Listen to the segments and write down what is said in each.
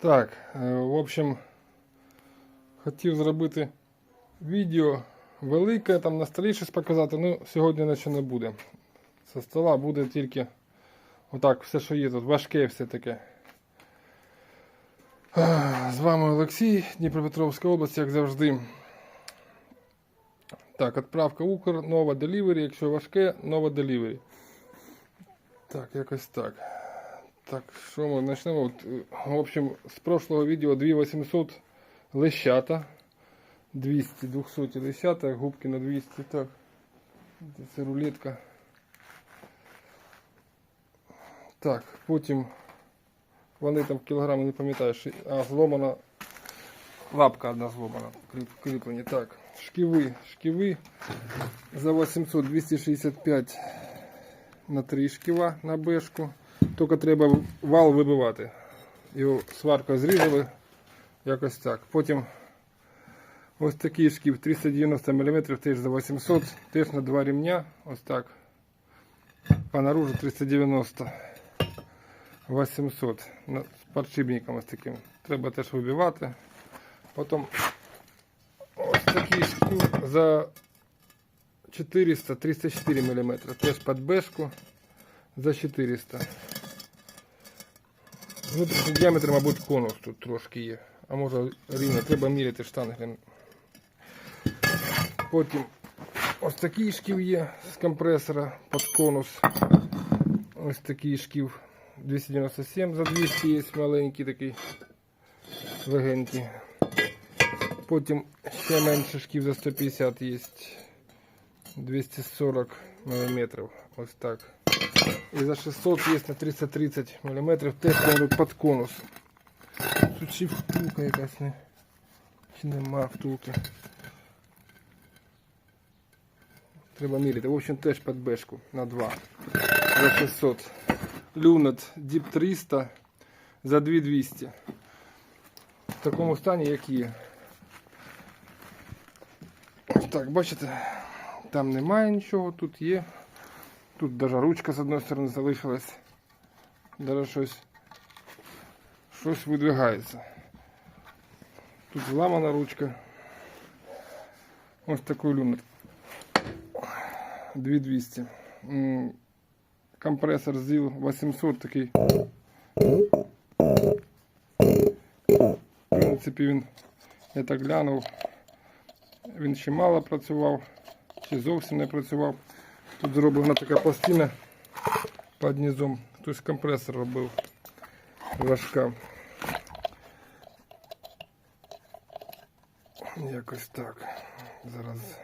Так, е, в общем, хотів зробити відео велике, там на столі щось показати, ну сьогодні наче не буде. Со стола буде тільки отак, все, що є тут, важке все таке. З вами Олексій, Дніпропетровська область, як завжди. Так, відправка Укр, нова делівері, якщо важке, нова делівері. Так, якось так. Так, що ми почнемо? От, е, В общем, з прошлого відео 2800 лещата. 200, 200 лещата, губки на 200, так. Це рулетка. Так, потім вони там кілограми не пам'ятаю, а зломана лапка одна зломана, кріп- кріплені. Так, шківи, шківи за 800 265 на 3 шківа на бешку. Тільки треба вал вибивати. Його сваркою зрізали. Якось так. Потім ось такий шків 390 мм, теж за 800, теж на два рівня. Ось так. По наружу 390 800. Ну, З подшипником ось таким. Треба теж вибивати. Потім ось такий шків за 400 304 мм. Теж під бешку за 400. Внутрішній діаметр, мабуть, конус тут трошки є. А може рівно, треба міряти штангелем. Потім ось такий шків є з компресора під конус. Ось такий шків 297 за 200 є маленький такий легенький. Потім ще менше шків за 150 є 240 мм. Ось так. І за 600 є на 330 мм треба під конус. Тут ще втулка якась не. Нема втулки. Треба міряти. В общем, теж під бешку на 2. За 600. Люнет Deep 300 за 2200. В такому стані, як є. Ось так, бачите, там немає нічого, тут є. Тут даже ручка з одної сторони залишилась. Даже щось, щось видвигається. Тут зламана ручка. Ось такий люнер. 2200. М, Компресор ZIL 800 такий. В принципі, він, я так глянув, він ще мало працював, чи зовсім не працював. Тут зроблена така пластина під низом. Хтось компресор робив важка. Якось так. Зараз.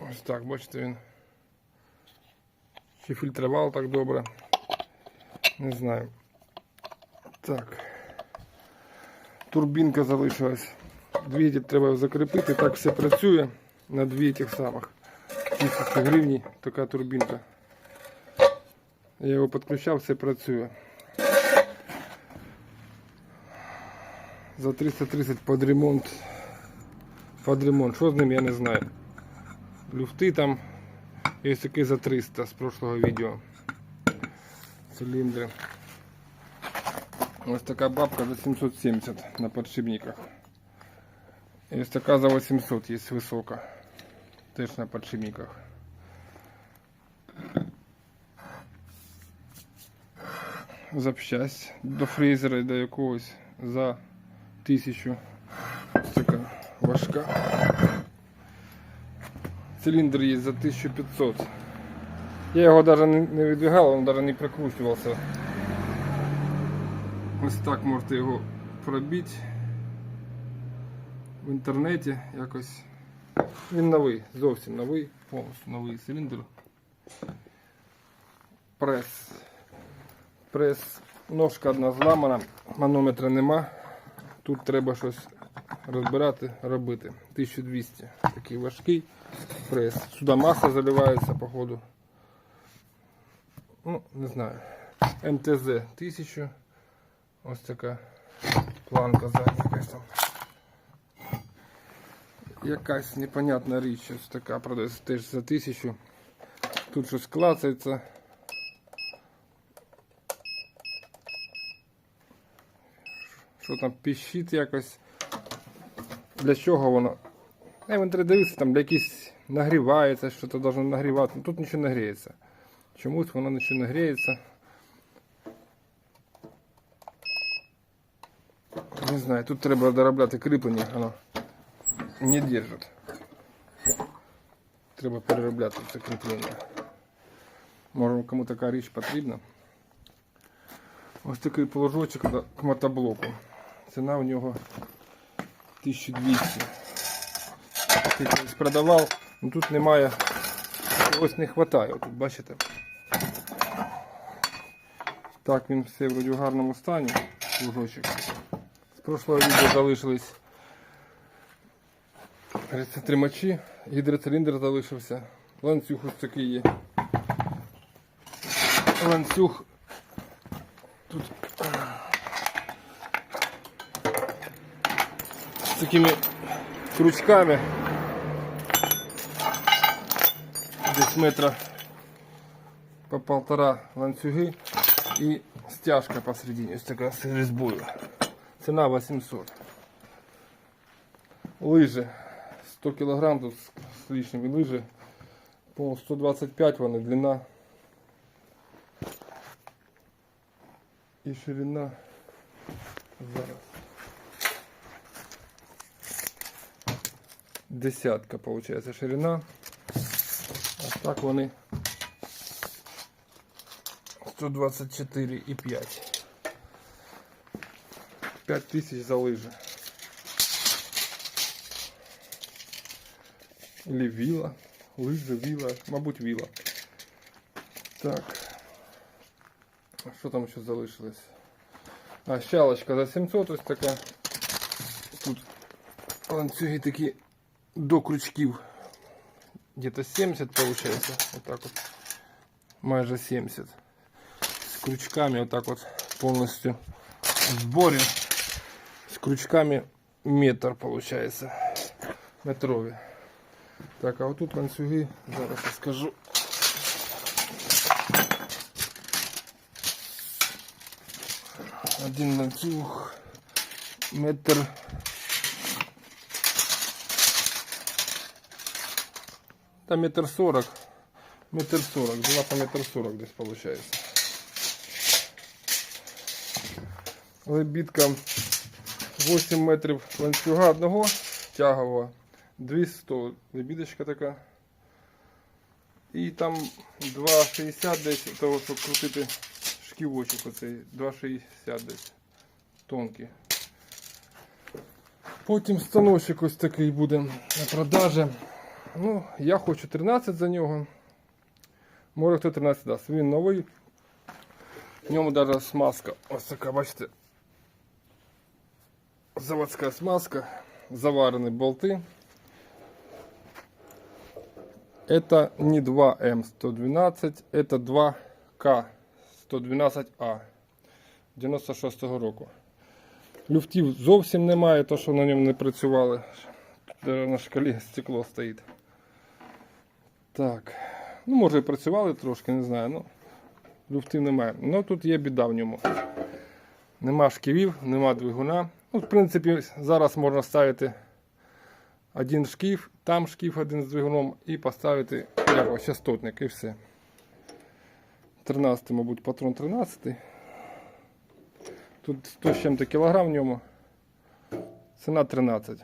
Ось так, бачите він. Чи фільтрував так добре. Не знаю. Так. Турбінка залишилась. Двигатель треба закріпити, так все працює на дві тих самих. 1000 гривень така турбінка. Я його підключав, все працює. За 330 під ремонт. Під ремонт. Що з ним я не знаю. Люфти там. Є такий за 300 з прошлого відео. Циліндри. Ось така бабка за 770 на подшипниках. І ось така за 800 є висока. Теж на подшипниках. Запчасть до фрезера до якогось за тисячу. Ось така важка. Циліндр є за 1500. Я його навіть не- відвигав, він навіть не прикручувався. Ось так можете його пробити в інтернеті якось. Він новий, зовсім новий, повністю новий циліндр. Прес. Прес. Ножка одна зламана, манометра нема. Тут треба щось розбирати, робити. 1200. Такий важкий прес. Сюди маса заливається, походу. Ну, не знаю. МТЗ 1000. Ось така планка задня якась там. Якась непонятна річ, ось така продається теж за тисячу. Тут щось клацається. що там піщить якось. Для чого воно? Я в інтернеті дивився, там для якісь нагрівається, що то должно нагрівати. Ну, Тут нічого не гріється. Чомусь воно нічого не гріється. Не знаю, тут треба доробляти кріплення, не держить. Треба переробляти це кріплення. Може кому така річ потрібна. Ось такий положочок к мотоблоку. Ціна у нього 1200. Ти колись продавав, ну тут немає, ось не вистачає. Тут бачите. Так, він все вроді в гарному стані. Лужочок. З прошлого відео залишились рецитримачі, гідроциліндр залишився. Ланцюг ось такий є. Ланцюг тут з такими крючками. Десь метра по полтора ланцюги і стяжка посередині, ось така з різьбою. Ціна 800. Лижи 100 кг тут з- лишніми лижи. По 125 вони длина і ширина зараз. Десятка получается ширина. А так вони 124,5. 5 тисяч за лижи. Или віла. Лижи, віла. Мабуть, віла. Так. А що там ще залишилось? А, щалочка за 700 ось така. Тут ланцюги такі до крючків. Где-то 70 получается. Вот так вот. Майже 70. С крючками вот так вот полностью в сборе. С крючками метр получается. Метрові. Так, а вот тут ланцюги, зараз я скажу. Один ланцюг. Метр. Там метр сорок. Метр сорок. Была по метр сорок здесь получается. Лебідка 8 метрів ланцюга одного тягового. 200 лебідочка така. І там 2,60 десь того, щоб крутити шківочок оцей. 2,60 десь. Тонкий. Потім станочок ось такий буде на продажі. Ну, я хочу 13 за нього. Може хто 13 дасть. Він новий. В ньому навіть смазка. Ось така, бачите. Заводська смазка. Заварені болти. Это не 2М112, это 2К112А 96 року. Люфтів зовсім немає, то що на ньому не працювали. Де на шкалі стекло стоїть. Так. Ну, може і працювали трошки, не знаю. Ну, люфтів немає. Ну тут є біда в ньому. Нема шківів, нема двигуна. Ну, в принципі, зараз можна ставити один шкіф, там шкіф один з двигуном і поставити як, частотник і все. 13, мабуть, патрон 13. Тут 100 з чим-то кілограм в ньому. Ціна 13.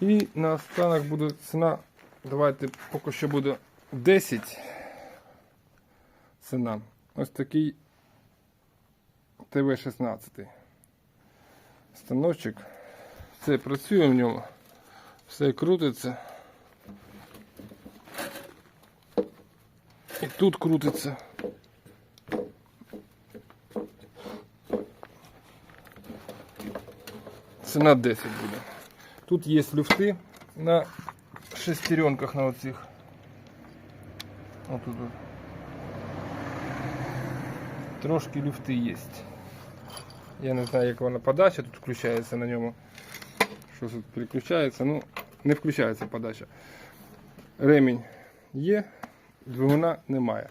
І на останок буде ціна. Давайте поки що буде 10 ціна. Ось такий ТВ-16. Станочок. Все працює в ньому. Все крутиться. І тут крутиться. Ціна 10 буде. Тут є люфти на шестеренках на оцих. Отут. от. Трошки люфти є. Я не знаю, як вона подача тут включається на ньому. Що тут переключається? Ну, не включається подача. Ремінь є, двигуна немає.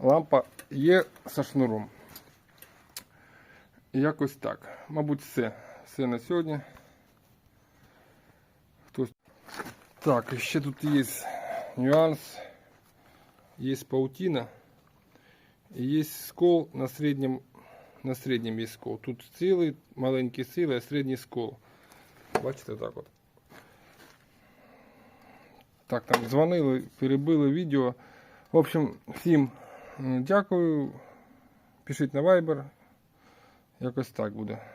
Лампа є зі шнуром. якось так. Мабуть, все. Все на сьогодні. Хтось. Так, ще тут є нюанс. Є паутина. Є скол на середньому. На середньому є скол. Тут цілий, маленький цілий, а середній скол. Бачите, так от. Так, там дзвонили, перебили відео. В общем, всім дякую. Пишіть на Viber. Якось так буде.